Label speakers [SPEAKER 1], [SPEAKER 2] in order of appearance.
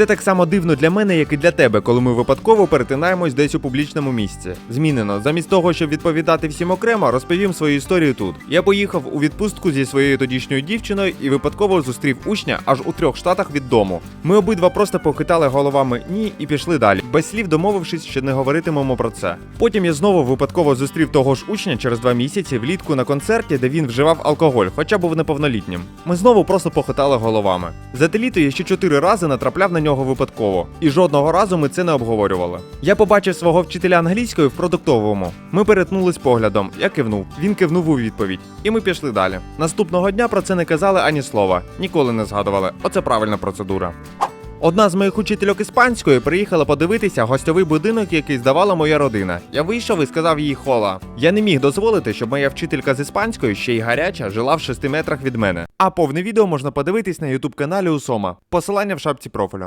[SPEAKER 1] Це так само дивно для мене, як і для тебе, коли ми випадково перетинаємось десь у публічному місці. Змінено, замість того, щоб відповідати всім окремо, розповім свою історію тут. Я поїхав у відпустку зі своєю тодішньою дівчиною і випадково зустрів учня аж у трьох штатах від дому. Ми обидва просто похитали головами ні і пішли далі, без слів домовившись, що не говоритимемо про це. Потім я знову випадково зустрів того ж учня через два місяці влітку на концерті, де він вживав алкоголь, хоча був неповнолітнім. Ми знову просто похитали головами. За те літо я ще чотири рази натрапляв на нього випадково, і жодного разу ми це не обговорювали. Я побачив свого вчителя англійської в продуктовому. Ми перетнулись поглядом. Я кивнув. Він кивнув у відповідь, і ми пішли далі. Наступного дня про це не казали ані слова, ніколи не згадували. Оце правильна процедура. Одна з моїх учительок іспанської приїхала подивитися гостьовий будинок, який здавала моя родина. Я вийшов і сказав їй хола. Я не міг дозволити, щоб моя вчителька з іспанської, ще й гаряча, жила в 6 метрах від мене. А повне відео можна подивитись на ютуб каналі Усома. Посилання в шапці профілю.